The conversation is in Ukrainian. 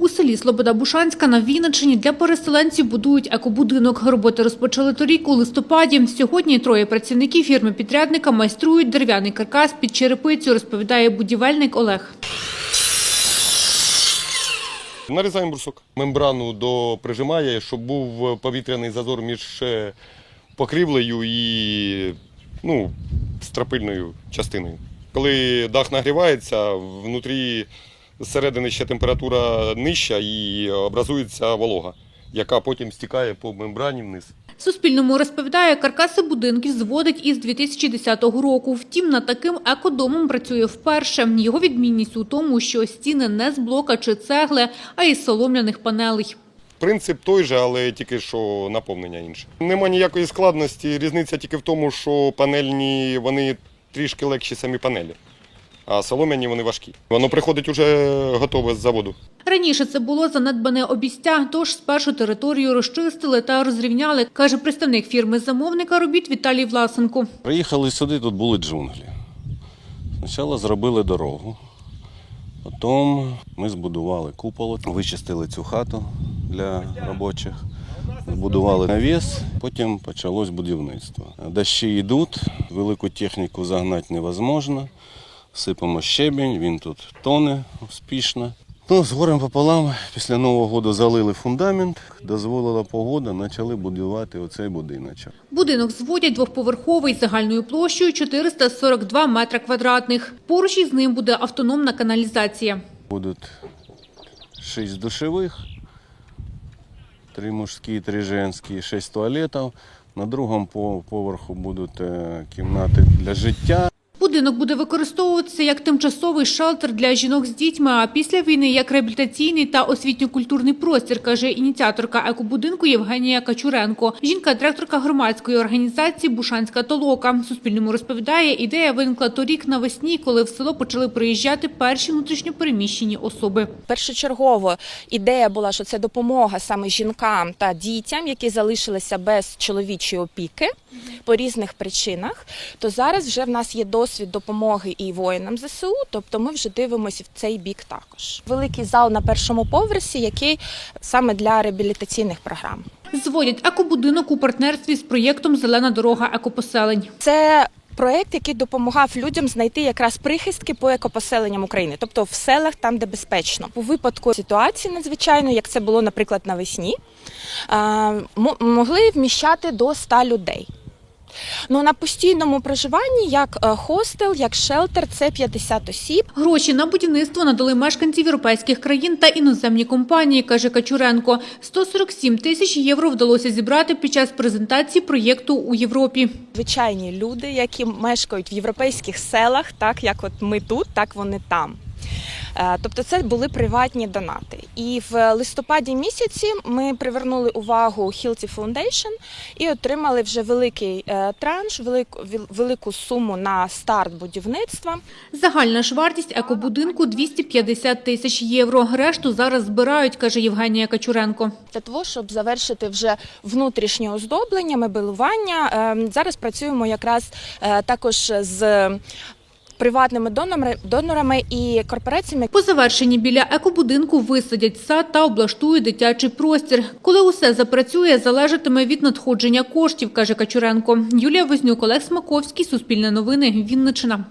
У селі Слобода Бушанська на Вінниччині для переселенців будують екобудинок. Роботи розпочали торік у листопаді. Сьогодні троє працівників фірми-підрядника майструють дерев'яний каркас під черепицю, розповідає будівельник Олег. Нарізаємо брусок. Мембрану до прижимає, щоб був повітряний зазор між е, покрівлею і ну, стропильною частиною. Коли дах нагрівається, внутрі зсередини ще температура нижча і образується волога, яка потім стікає по мембрані вниз. Суспільному розповідає, каркаси будинків зводить із 2010 року. Втім, над таким екодомом працює вперше. Його відмінність у тому, що стіни не з блока чи цегли, а із солом'яних панелей. Принцип той же, але тільки що наповнення інше. Нема ніякої складності. Різниця тільки в тому, що панельні вони трішки легші самі панелі, а солом'яні вони важкі. Воно приходить уже готове з заводу. Раніше це було занедбане обістя, тож спершу територію розчистили та розрівняли, каже представник фірми-замовника робіт Віталій Власенко. Приїхали сюди, тут були джунглі. Спочатку зробили дорогу, потім ми збудували купол, вичистили цю хату для робочих, збудували навіс, потім почалось будівництво. Дощі йдуть, велику техніку загнати невозможно. Сипемо щебінь, він тут тоне успішно. Ну, з горем пополам після Нового року залили фундамент, дозволила погода, почали будувати оцей будиночок. Будинок зводять двохповерховий загальною площею 442 метра квадратних. Поруч із ним буде автономна каналізація. Будут шесть душевых, три мужские, три женские, шесть туалетов. На другому поверху будуть е, кімнати для життя. Будинок буде використовуватися як тимчасовий шелтер для жінок з дітьми, а після війни як реабілітаційний та освітньо-культурний простір, каже ініціаторка екобудинку Євгенія Качуренко. Жінка директорка громадської організації Бушанська толока. Суспільному розповідає, ідея виникла торік навесні, коли в село почали приїжджати перші внутрішньопереміщені особи. Першочергово ідея була, що це допомога саме жінкам та дітям, які залишилися без чоловічої опіки по різних причинах. То зараз вже в нас є досвід допомоги і воїнам ЗСУ, тобто ми вже дивимося в цей бік також. Великий зал на першому поверсі, який саме для реабілітаційних програм. Зводять екобудинок у партнерстві з проєктом Зелена дорога екопоселень. Це проект, який допомагав людям знайти якраз прихистки по екопоселенням України, тобто в селах, там де безпечно. У випадку ситуації надзвичайної, як це було, наприклад, навесні, могли вміщати до 100 людей. Ну на постійному проживанні, як е, хостел, як шелтер, це 50 осіб. Гроші на будівництво надали мешканців європейських країн та іноземні компанії, каже Качуренко. 147 тисяч євро вдалося зібрати під час презентації проєкту у Європі. звичайні люди, які мешкають в європейських селах, так як от ми тут, так вони там. Е, Тобто це були приватні донати. І в листопаді місяці ми привернули увагу Hilti Foundation і отримали вже великий е, транш, велику, велику суму на старт будівництва. Загальна ж вартість екобудинку 250 тисяч євро. Решту зараз збирають, каже Євгенія Качуренко. Для того, щоб завершити вже внутрішнє оздоблення, мебелування, е, зараз працюємо якраз е, також з приватними донорами, і корпораціями, По завершенні біля екобудинку висадять сад та облаштують дитячий простір. Коли усе запрацює, залежатиме від надходження коштів, каже Качуренко. Юлія Вознюк, Олег Смаковський, Суспільне новини, Вінниччина.